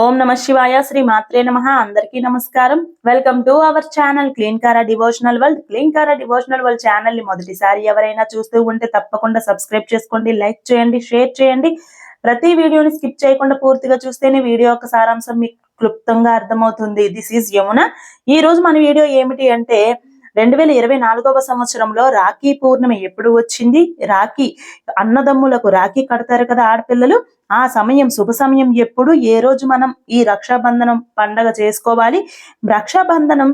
ఓం నమ శివాయ శ్రీ మాత్రే నమ. అందరికీ నమస్కారం. Welcome to our channel clean kara devotional world clean kara devotional world ఛానల్ని మొదటిసారి ఎవరైనా చూస్తూ ఉంటే తప్పకుండా సబ్స్క్రైబ్ చేసుకోండి లైక్ చేయండి షేర్ చేయండి. ప్రతి వీడియోని స్కిప్ చేయకుండా పూర్తిగా చూస్తేనే వీడియో యొక్క సారాంశం మీకు క్లుప్తంగా అర్థమవుతుంది. This is Yamuna. ఈ రోజు మన వీడియో ఏమిటి అంటే రెండు వేల ఇరవై నాలుగవ సంవత్సరంలో రాఖీ పూర్ణిమ ఎప్పుడు వచ్చింది? రాఖీ అన్నదమ్ములకు రాఖీ కడతారు కదా ఆడపిల్లలు. ఆ సమయం శుభ సమయం ఎప్పుడు? ఏ రోజు మనం ఈ రక్షాబంధనం పండగ చేసుకోవాలి? రక్షాబంధనం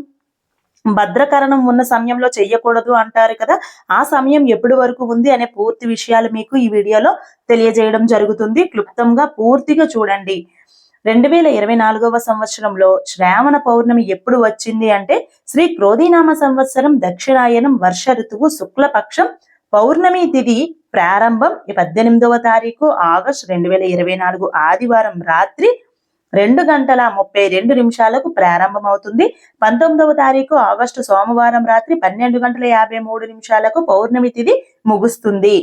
భద్రకరణం ఉన్న సమయంలో చెయ్యకూడదు అంటారు కదా. ఆ సమయం ఎప్పటి వరకు ఉంది అనే పూర్తి విషయాలు మీకు ఈ వీడియోలో తెలియజేయడం జరుగుతుంది. క్లుప్తంగా పూర్తిగా చూడండి. రెండు వేల ఇరవై నాలుగవ సంవత్సరంలో శ్రావణ పౌర్ణమి ఎప్పుడు వచ్చింది అంటే శ్రీ క్రోధీనామ సంవత్సరం దక్షిణాయనం వర్ష ఋతువు శుక్లపక్షం పౌర్ణమి తిథి ప్రారంభం పద్దెనిమిదవ తారీఖు ఆగస్టు రెండు వేల ఇరవై నాలుగు ఆదివారం రాత్రి రెండు గంటల ముప్పై రెండు నిమిషాలకు ప్రారంభమవుతుంది. పంతొమ్మిదవ తారీఖు ఆగస్టు సోమవారం రాత్రి పన్నెండు గంటల యాభై మూడు నిమిషాలకు పౌర్ణమి తిథి ముగుస్తుంది.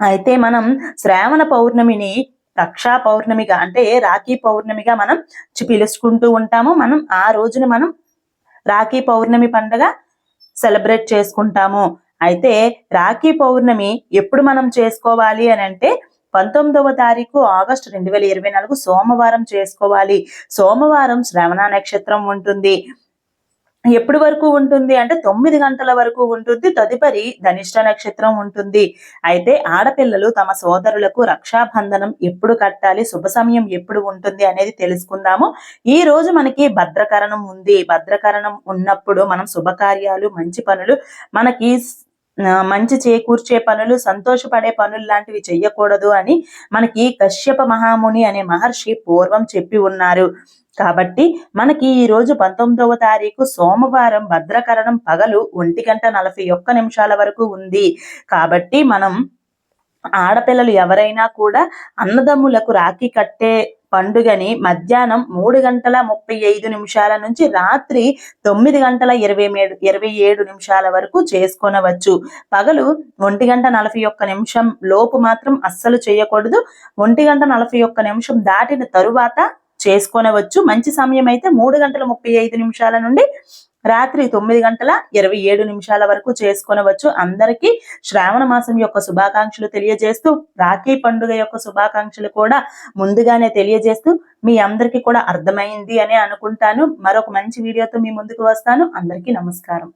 అయితే మనం శ్రావణ పౌర్ణమిని రక్షా పౌర్ణమిగా అంటే రాఖీ పౌర్ణమిగా మనం పిలుచుకుంటూ ఉంటాము. మనం ఆ రోజున మనం రాఖీ పౌర్ణమి పండుగ సెలబ్రేట్ చేసుకుంటాము. అయితే రాఖీ పౌర్ణమి ఎప్పుడు మనం చేసుకోవాలి అని అంటే పంతొమ్మిదవ తారీఖు ఆగస్టు రెండు వేల ఇరవై నాలుగు సోమవారం చేసుకోవాలి. సోమవారం శ్రవణ నక్షత్రం ఉంటుంది. ఎప్పటి వరకు ఉంటుంది అంటే తొమ్మిది గంటల వరకు ఉంటుంది. తదుపరి ధనిష్ట నక్షత్రం ఉంటుంది. అయితే ఆడపిల్లలు తమ సోదరులకు రక్షాబంధనం ఎప్పుడు కట్టాలి శుభ సమయం ఎప్పుడు ఉంటుంది అనేది తెలుసుకుందాము. ఈ రోజు మనకి భద్రకరణం ఉంది. భద్రకరణం ఉన్నప్పుడు మనం శుభకార్యాలు మంచి పనులు మనకి మంచి చేకూర్చే పనులు సంతోషపడే పనులు లాంటివి చెయ్యకూడదు అని మనకి కశ్యప మహాముని అనే మహర్షి పూర్వం చెప్పి ఉన్నారు. కాబట్టి మనకి ఈ రోజు పంతొమ్మిదవ తారీఖు సోమవారం భద్రకరణం పగలు ఒంటి గంట నలభై ఒక్క నిమిషాల వరకు ఉంది. కాబట్టి మనం ఆడపిల్లలు ఎవరైనా కూడా అన్నదమ్ములకు రాఖీ కట్టే పండుగని మధ్యాహ్నం మూడు గంటల ముప్పై ఐదు నిమిషాల నుంచి రాత్రి తొమ్మిది గంటల ఇరవై ఏడు ఇరవై ఏడు నిమిషాల వరకు చేసుకొనవచ్చు. పగలు ఒంటి గంట నలభై ఒక్క నిమిషం లోపు మాత్రం అస్సలు చేయకూడదు. ఒంటి గంట నలభై ఒక్క నిమిషం దాటిన తరువాత చేసుకొనవచ్చు. మంచి సమయం అయితే మూడు గంటల ముప్పై ఐదు నిమిషాల నుండి రాత్రి తొమ్మిది గంటల ఇరవై ఏడు నిమిషాల వరకు చేసుకొనవచ్చు. అందరికీ శ్రావణ మాసం యొక్క శుభాకాంక్షలు తెలియజేస్తూ రాఖీ పండుగ యొక్క శుభాకాంక్షలు కూడా ముందుగానే తెలియజేస్తూ మీ అందరికీ కూడా అర్థమైంది అని అనుకుంటాను. మరొక మంచి వీడియోతో మీ ముందుకు వస్తాను. అందరికీ నమస్కారం.